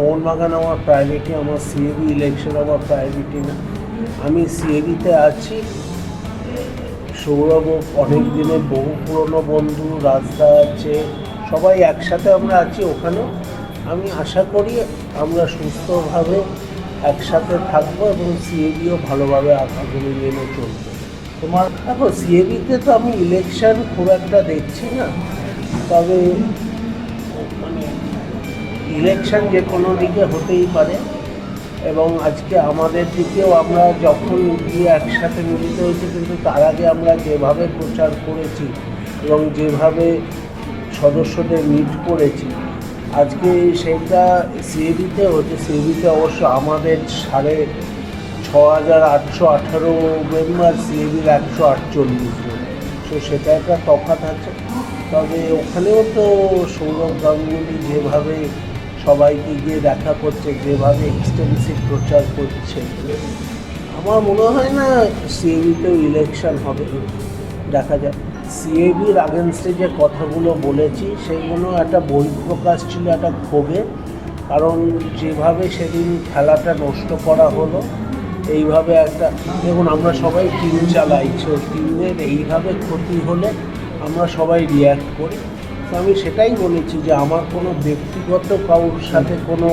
মোহনবাগান আমার প্রায়োরিটি আমার CAB election আমার প্রায়োরিটি না। আমি সিএবিতে আছি। সৌরভ অনেক দিনের বহু পুরনো বন্ধু রাস্তা আছে, সবাই একসাথে আমরা আছি ওখানেও। আমি আশা করি আমরা সুস্থভাবে একসাথে থাকব এবং সিএবিও ভালোভাবে আগামী দিনে চলবে। তোমার দেখো সিএবিতে তো আমি ইলেকশন খুব একটা দেখছি না। তবে ইলেকশন যে কোনো দিকে হতেই পারে। এবং আজকে আমাদের দিকেও আমরা যখন গিয়ে একসাথে মিলিত হয়েছি, কিন্তু তার আগে আমরা যেভাবে প্রচার করেছি এবং যেভাবে সদস্যদের মিট করেছি, আজকে সেটা সিএবিতে হচ্ছে। সিএবিতে অবশ্য আমাদের সাড়ে ছ হাজার আটশো আঠারো মেম্বার সিএবির একশো আটচল্লিশ জন। তো সেটা একটা তফাৎ আছে। তবে ওখানেও তো সৌরভ গাঙ্গুলি যেভাবে সবাইকে গিয়ে দেখা করছে, যেভাবে এক্সটেন্সিভ প্রচার করছে। আমার মনে হয় না সিএবিতেও ইলেকশন হবে। দেখা যাক। সিএবির আগেনস্টে যে কথাগুলো বলেছি সেগুলো একটা বহিঃপ্রকাশ ছিল, একটা ক্ষোভে। কারণ যেভাবে সেদিন খেলাটা নষ্ট করা হলো, এইভাবে একটা, দেখুন, আমরা সবাই টিম চালাই তো টিমের এইভাবে ক্ষতি হলে আমরা সবাই রিয়্যাক্ট করি। আমি সেটাই বলেছি যে আমার কোনো ব্যক্তিগত কারোর সাথে কোনো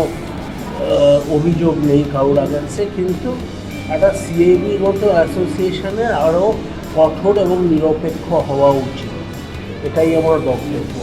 অভিযোগ নেই কারোর আগাচ্ছে কিন্তু একটা সিএবিগত অ্যাসোসিয়েশনের আরও কঠোর এবং নিরপেক্ষ হওয়া উচিত। এটাই আমার বক্তব্য।